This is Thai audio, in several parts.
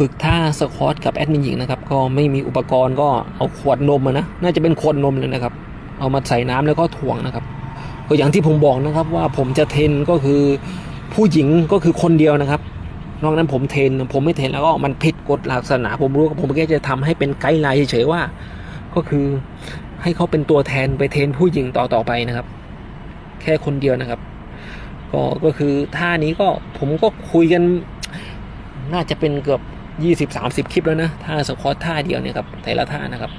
ฝึกท่าสควอตกับแอดมินหญิงนะครับ ก็ไม่มีอุปกรณ์ก็เอาขวดนมอะนะ น่าจะเป็นขวดนมเลยนะครับ เอามาใส่น้ำแล้วก็ถ่วงนะครับ ก็อย่างที่ผมบอกนะครับว่าผมจะเทนก็คือผู้หญิงก็คือคนเดียวนะครับ นอกนั้นผมเทน ผมไม่เทนแล้วก็มันผิดกฎหลักศาสนาผมรู้ผมแค่จะทำให้เป็นไกด์ไลน์เฉยๆว่า ก็คือให้เขาเป็นตัวแทนไปเทนผู้หญิงต่อต่อไปนะครับ แค่คนเดียวนะครับ ก็ก็คือท่านี้ก็ผมก็คุยกันน่าจะเป็นเกือบ ยี่สิบสามสิบคลิปแล้วนะท่าสควอตท่าเดียวเนี่ยครับแต่ละท่านะครับ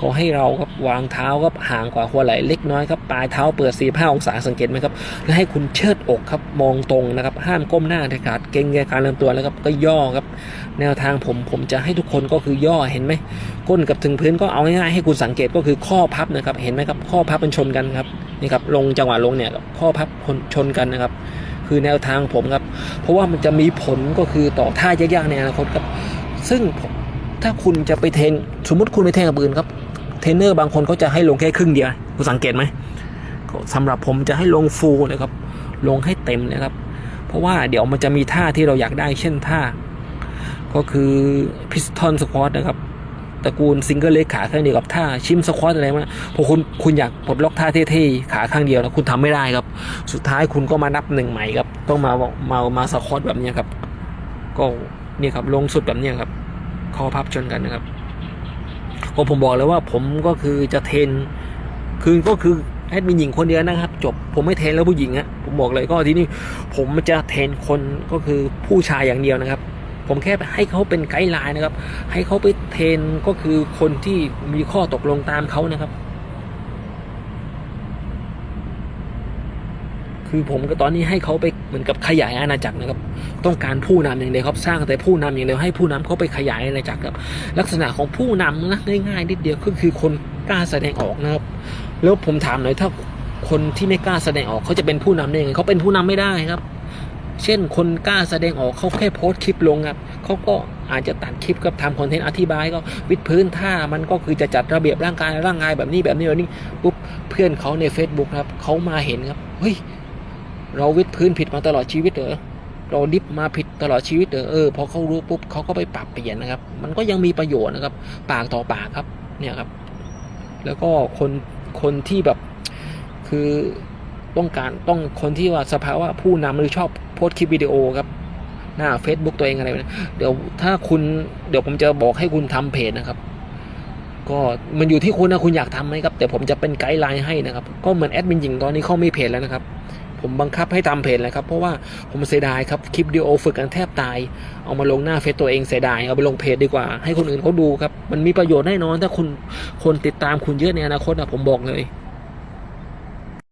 ขอให้เราครับวางเท้าครับห่างกว่าหัวไหล่เล็กน้อยครับปลายเท้าเปิดสี่ห้าองศาสังเกตไหมครับและให้คุณเชิดอกครับมองตรงนะครับห้ามก้มหน้าเด็ดขาดเกรงแกการลำตัวแล้วครับก็ย่อครับแนวทางผมผมจะให้ทุกคนก็คือย่อเห็นไหมก้นกับถึงพื้นก็เอาง่ายๆให้คุณสังเกตก็คือข้อพับนะครับเห็นไหมครับข้อพับมันชนกันครับนี่ครับลงจังหวะลงเนี่ยข้อพับชนกันนะครับคือแนวทางผมครับ เพราะว่ามันจะมีผลก็คือต่อท่ายากๆในอนาคตครับ ซึ่งถ้าคุณจะไปเทนสมมติคุณไปเทนกับอื่นครับเทรนเนอร์บางคนเขาจะให้ลงแค่ครึ่งเดียวคุณสังเกตไหมก็สำหรับผมจะให้ลงฟูลเลยครับ ลงให้เต็มเลยครับ เพราะว่าเดี๋ยวมันจะมีท่าที่เราอยากได้เช่นท่า ก็คือพิสตอนสควอตนะครับ ตระกูลซิงเกิลเล็กขาข้างเดียวกับท่าชิมสควอตอะไรมาพอคุณคุณอยากปลดล็อกท่าเท่ๆขาข้างเดียวแล้วคุณทำไม่ได้ครับ สุดท้ายคุณก็มานับหนึ่งใหม่ครับ ต้องมามามาสควอตแบบนี้ครับ ก็เนี่ยครับลงสุดแบบนี้ครับคอพับชนกันนะครับก็ผมบอกเลยว่าผมก็คือจะเทนคือก็คือแอดมินหญิงคนเดียวนะครับ จบผมไม่เทนแล้วผู้หญิงอะผมบอกเลยก็ทีนี่ผมจะเทนคนก็คือผู้ชายอย่างเดียวนะครับ ผมแค่ให้เขาเป็นไกด์ไลน์นะครับ ให้เขาไปเทรนก็คือคนที่มีข้อตกลงตามเขานะครับ คือผมก็ตอนนี้ให้เขาไปเหมือนกับขยายอาณาจักรนะครับ ต้องการผู้นำอย่างเดียวครับ สร้างแต่ผู้นำอย่างเดียวให้ผู้นำเขาไปขยายอาณาจักรครับ ลักษณะของผู้นำนะง่ายๆนิดเดียวก็คือคนกล้าแสดงออกนะครับ แล้วผมถามหน่อยถ้าคนที่ไม่กล้าแสดงออกเขาจะเป็นผู้นำได้ยังไงเขาเป็นผู้นำไม่ได้ครับ เช่นคนกล้าแสดงออกเขาแค่โพสต์คลิปลงครับเขาก็อาจจะตัดคลิปกับทำคอนเทนต์อธิบายก็วิดพื้นท่ามันก็คือจะจัดระเบียบร่างกายร่างกายแบบนี้แบบนี้แบบนี้ปุ๊บเพื่อนเขาใน Facebook ครับเขามาเห็นครับเฮ้ยเราวิดพื้นผิดมาตลอดชีวิตเหรอเราดิฟมาผิดตลอดชีวิตเหรอเออพอเขารู้ปุ๊บเขาก็ไปปรับเปลี่ยนนะครับ มันก็ยังมีประโยชน์นะครับ ปากต่อปากครับเนี่ยครับ แล้วก็คนคนที่แบบคือต้องการต้องคนที่ว่าสภาวะผู้นำหรือชอบ สต์คลิปวิดีโอครับหน้า Facebook ตัวเองอะไรแบบนี้เดี๋ยวถ้าคุณเดี๋ยวผมจะบอกให้คุณทำเพจนะครับ ก็มันอยู่ที่คุณนะคุณอยากทำไหมครับ แต่ผมจะเป็นไกด์ไลน์ให้นะครับ ก็เหมือนแอดมินหญิงตอนนี้เขาไมีเพจแล้วนะครับ ผมบังคับให้ทำเพจเลยครับ เพราะว่าผมเสียดายครับคลิปวิดีโอฝึกกันแทบตาย เอามาลงหน้าเฟซตัวเองเสียดายเอาไปลงเพจดีกว่าให้คนอื่นเขาดูครับ มันมีประโยชน์แน่นอน ถ้าคุณคนติดตามคุณเยอะในอนาคตนะผมบอกเลย